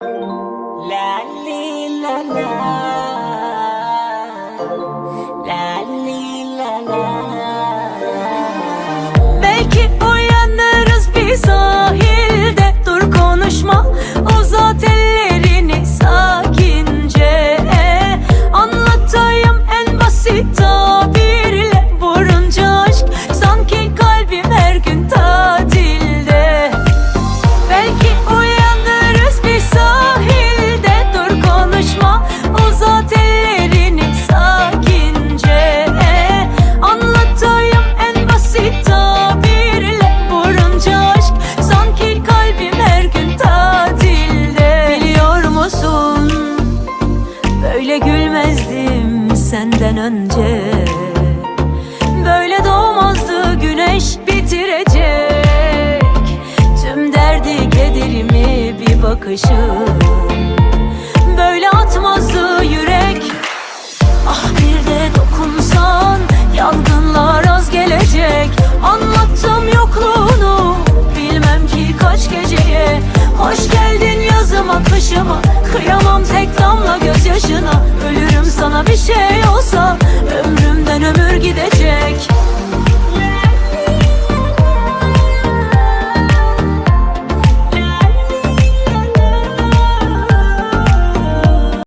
La li la la. La li la la. Belki böyle gülmezdim senden önce. Böyle doğmazdı güneş bitirecek. Tüm derdi kederimi bir bakışın Böyle atmazdı yürek. Ah bir de dokunsan Yangınlar az gelecek. Anlattım yokluğunu Bilmem ki kaç geceye. Hoş geldin yazıma kışıma Kıyamam tek damla gözyaşına